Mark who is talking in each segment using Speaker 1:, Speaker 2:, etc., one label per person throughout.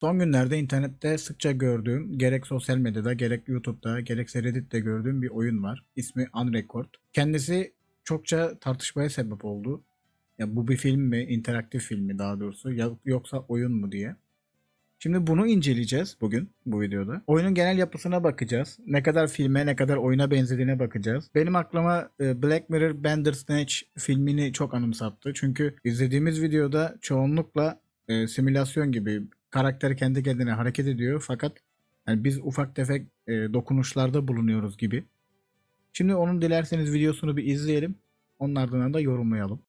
Speaker 1: Son günlerde internette sıkça gördüğüm, gerek sosyal medyada, gerek YouTube'da, gerekse Reddit'te gördüğüm bir oyun var. İsmi Unrecord. Kendisi çokça tartışmaya sebep oldu. Ya bu bir film mi, interaktif film mi daha doğrusu, ya- yoksa oyun mu diye. Şimdi bunu inceleyeceğiz bugün bu videoda. Oyunun genel yapısına bakacağız. Ne kadar filme ne kadar oyuna benzediğine bakacağız. Benim aklıma e, Black Mirror Bandersnatch filmini çok anımsattı. Çünkü izlediğimiz videoda çoğunlukla e, simülasyon gibi karakter kendi kendine hareket ediyor fakat yani biz ufak tefek e, dokunuşlarda bulunuyoruz gibi. Şimdi onun dilerseniz videosunu bir izleyelim. Onun ardından da yorumlayalım.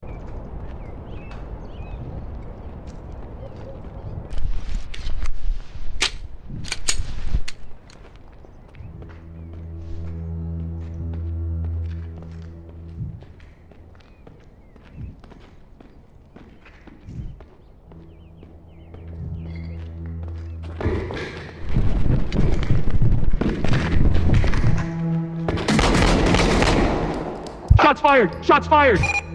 Speaker 2: Shots fired! Shots fired!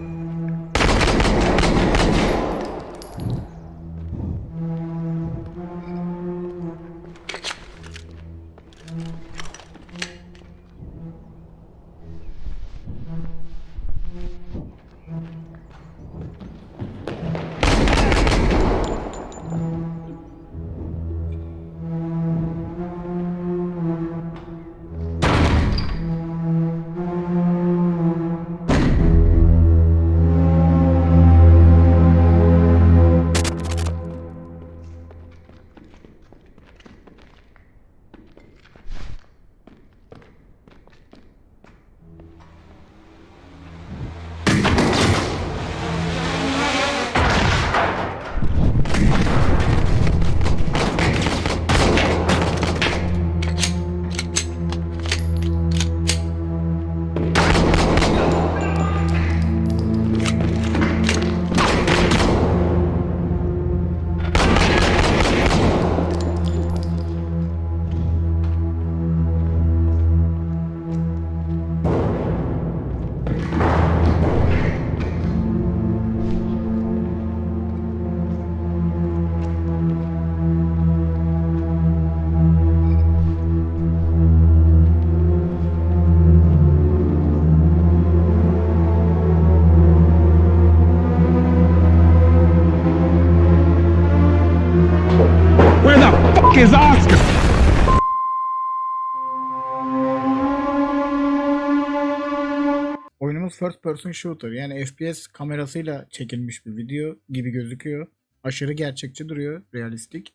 Speaker 1: Oyunumuz first person shooter yani FPS kamerasıyla çekilmiş bir video gibi gözüküyor. Aşırı gerçekçi duruyor, realistik.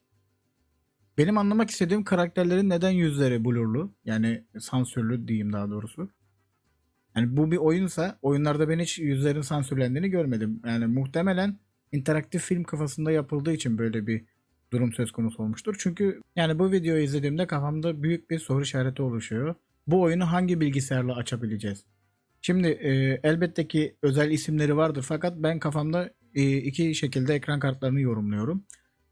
Speaker 1: Benim anlamak istediğim karakterlerin neden yüzleri blurlu yani sansürlü diyeyim daha doğrusu. Yani bu bir oyunsa oyunlarda ben hiç yüzlerin sansürlendiğini görmedim. Yani muhtemelen interaktif film kafasında yapıldığı için böyle bir durum söz konusu olmuştur. Çünkü yani bu videoyu izlediğimde kafamda büyük bir soru işareti oluşuyor. Bu oyunu hangi bilgisayarla açabileceğiz? Şimdi e, elbette ki özel isimleri vardır fakat ben kafamda e, iki şekilde ekran kartlarını yorumluyorum.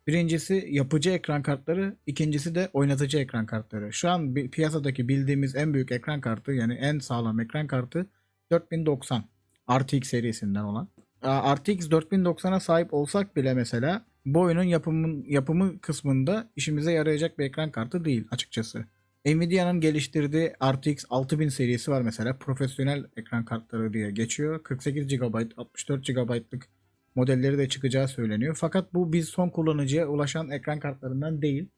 Speaker 1: Birincisi yapıcı ekran kartları, ikincisi de oynatıcı ekran kartları. Şu an piyasadaki bildiğimiz en büyük ekran kartı yani en sağlam ekran kartı 4090 RTX serisinden olan. RTX 4090'a sahip olsak bile mesela bu oyunun yapımın, yapımı kısmında işimize yarayacak bir ekran kartı değil açıkçası. Nvidia'nın geliştirdiği RTX 6000 serisi var mesela. Profesyonel ekran kartları diye geçiyor. 48 GB, 64 GB'lık modelleri de çıkacağı söyleniyor. Fakat bu biz son kullanıcıya ulaşan ekran kartlarından değil.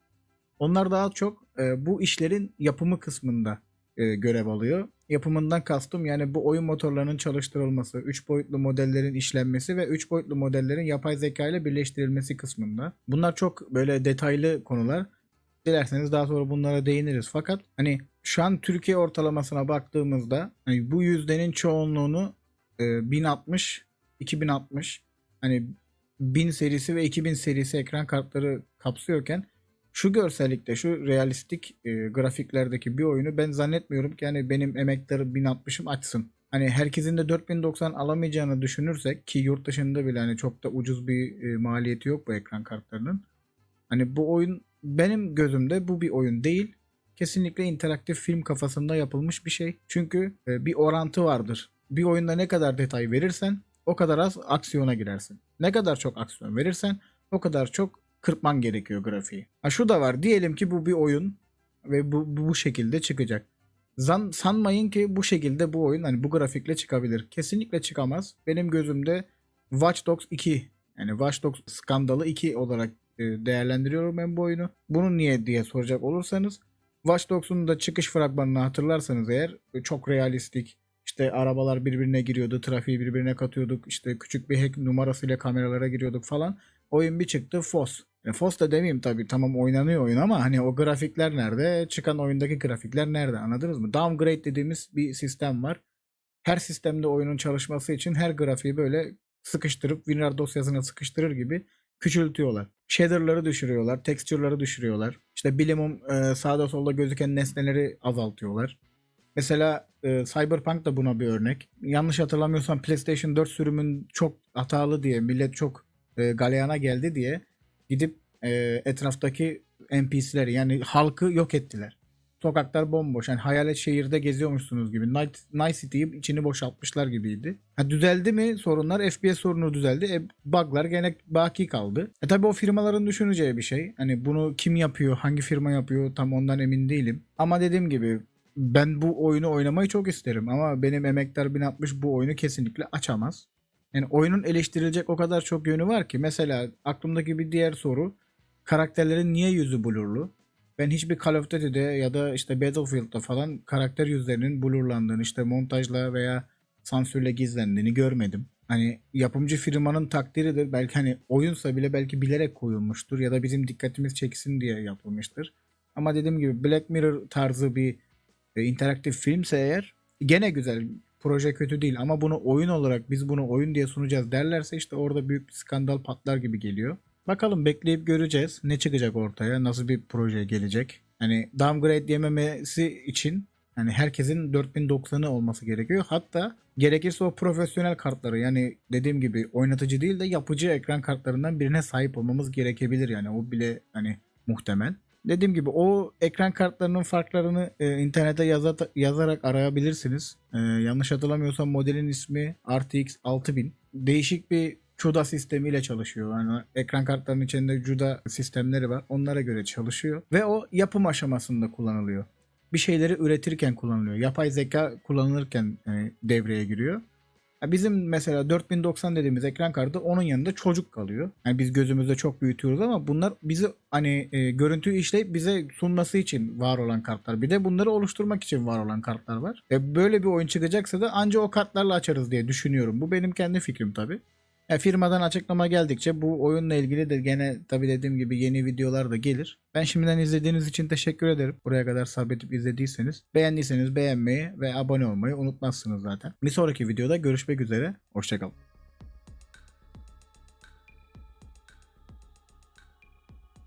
Speaker 1: Onlar daha çok e, bu işlerin yapımı kısmında e, görev alıyor. Yapımından kastım yani bu oyun motorlarının çalıştırılması, 3 boyutlu modellerin işlenmesi ve 3 boyutlu modellerin yapay zeka ile birleştirilmesi kısmında. Bunlar çok böyle detaylı konular. Dilerseniz daha sonra bunlara değiniriz. Fakat hani şu an Türkiye ortalamasına baktığımızda hani bu yüzdenin çoğunluğunu e, 1060, 2060 hani 1000 serisi ve 2000 serisi ekran kartları kapsıyorken şu görsellikte şu realistik e, grafiklerdeki bir oyunu ben zannetmiyorum ki yani benim emektarı 1060'ım açsın. Hani herkesin de 4090 alamayacağını düşünürsek ki yurt dışında bile hani çok da ucuz bir e, maliyeti yok bu ekran kartlarının. Hani bu oyun benim gözümde bu bir oyun değil. Kesinlikle interaktif film kafasında yapılmış bir şey. Çünkü e, bir orantı vardır. Bir oyunda ne kadar detay verirsen o kadar az aksiyona girersin. Ne kadar çok aksiyon verirsen o kadar çok kırpman gerekiyor grafiği. Ha şu da var. Diyelim ki bu bir oyun ve bu bu, şekilde çıkacak. Zan, sanmayın ki bu şekilde bu oyun hani bu grafikle çıkabilir. Kesinlikle çıkamaz. Benim gözümde Watch Dogs 2 yani Watch Dogs skandalı 2 olarak değerlendiriyorum ben bu oyunu. Bunu niye diye soracak olursanız Watch Dogs'un da çıkış fragmanını hatırlarsanız eğer e, çok realistik. İşte arabalar birbirine giriyordu, trafiği birbirine katıyorduk. İşte küçük bir hack numarasıyla kameralara giriyorduk falan. Oyun bir çıktı FOS. Yani FOS da demeyeyim tabii tamam oynanıyor oyun ama hani o grafikler nerede? Çıkan oyundaki grafikler nerede? Anladınız mı? Downgrade dediğimiz bir sistem var. Her sistemde oyunun çalışması için her grafiği böyle sıkıştırıp WinRAR dosyasına sıkıştırır gibi küçültüyorlar. Shader'ları düşürüyorlar, texture'ları düşürüyorlar. İşte bilimum e, sağda solda gözüken nesneleri azaltıyorlar. Mesela e, Cyberpunk da buna bir örnek. Yanlış hatırlamıyorsam PlayStation 4 sürümün çok hatalı diye millet çok e, galeyana geldi diye gidip e, etraftaki NPC'leri yani halkı yok ettiler. Sokaklar bomboş. Yani hayalet şehirde geziyormuşsunuz gibi. Night, Night City'yi içini boşaltmışlar gibiydi. Ha, düzeldi mi sorunlar? FPS sorunu düzeldi. E, bug'lar gene baki kaldı. E tabi o firmaların düşüneceği bir şey. Hani bunu kim yapıyor, hangi firma yapıyor tam ondan emin değilim. Ama dediğim gibi ben bu oyunu oynamayı çok isterim. Ama benim emektar 1060 bu oyunu kesinlikle açamaz. Yani oyunun eleştirilecek o kadar çok yönü var ki. Mesela aklımdaki bir diğer soru. Karakterlerin niye yüzü blurlu? Ben hiçbir Call of Duty'de ya da işte Battlefield'da falan karakter yüzlerinin blurlandığını işte montajla veya sansürle gizlendiğini görmedim. Hani yapımcı firmanın takdiridir. Belki hani oyunsa bile belki bilerek koyulmuştur ya da bizim dikkatimiz çeksin diye yapılmıştır. Ama dediğim gibi Black Mirror tarzı bir e, interaktif filmse eğer gene güzel. Proje kötü değil ama bunu oyun olarak biz bunu oyun diye sunacağız derlerse işte orada büyük bir skandal patlar gibi geliyor. Bakalım bekleyip göreceğiz. Ne çıkacak ortaya? Nasıl bir proje gelecek? Hani downgrade yememesi için hani herkesin 4090'ı olması gerekiyor. Hatta gerekirse o profesyonel kartları yani dediğim gibi oynatıcı değil de yapıcı ekran kartlarından birine sahip olmamız gerekebilir yani o bile hani muhtemel. Dediğim gibi o ekran kartlarının farklarını e, internete yaza- yazarak arayabilirsiniz. E, yanlış hatırlamıyorsam modelin ismi RTX 6000. Değişik bir CUDA sistemiyle çalışıyor. Yani ekran kartlarının içinde CUDA sistemleri var. Onlara göre çalışıyor. Ve o yapım aşamasında kullanılıyor. Bir şeyleri üretirken kullanılıyor. Yapay zeka kullanılırken e, devreye giriyor. Ya Bizim mesela 4090 dediğimiz ekran kartı onun yanında çocuk kalıyor. Yani biz gözümüzde çok büyütüyoruz ama bunlar bizi hani e, görüntü işleyip bize sunması için var olan kartlar. Bir de bunları oluşturmak için var olan kartlar var. E, böyle bir oyun çıkacaksa da anca o kartlarla açarız diye düşünüyorum. Bu benim kendi fikrim tabii. Ya firmadan açıklama geldikçe bu oyunla ilgili de gene tabii dediğim gibi yeni videolar da gelir. Ben şimdiden izlediğiniz için teşekkür ederim. Buraya kadar sabredip izlediyseniz. Beğendiyseniz beğenmeyi ve abone olmayı unutmazsınız zaten. Bir sonraki videoda görüşmek üzere. Hoşçakalın.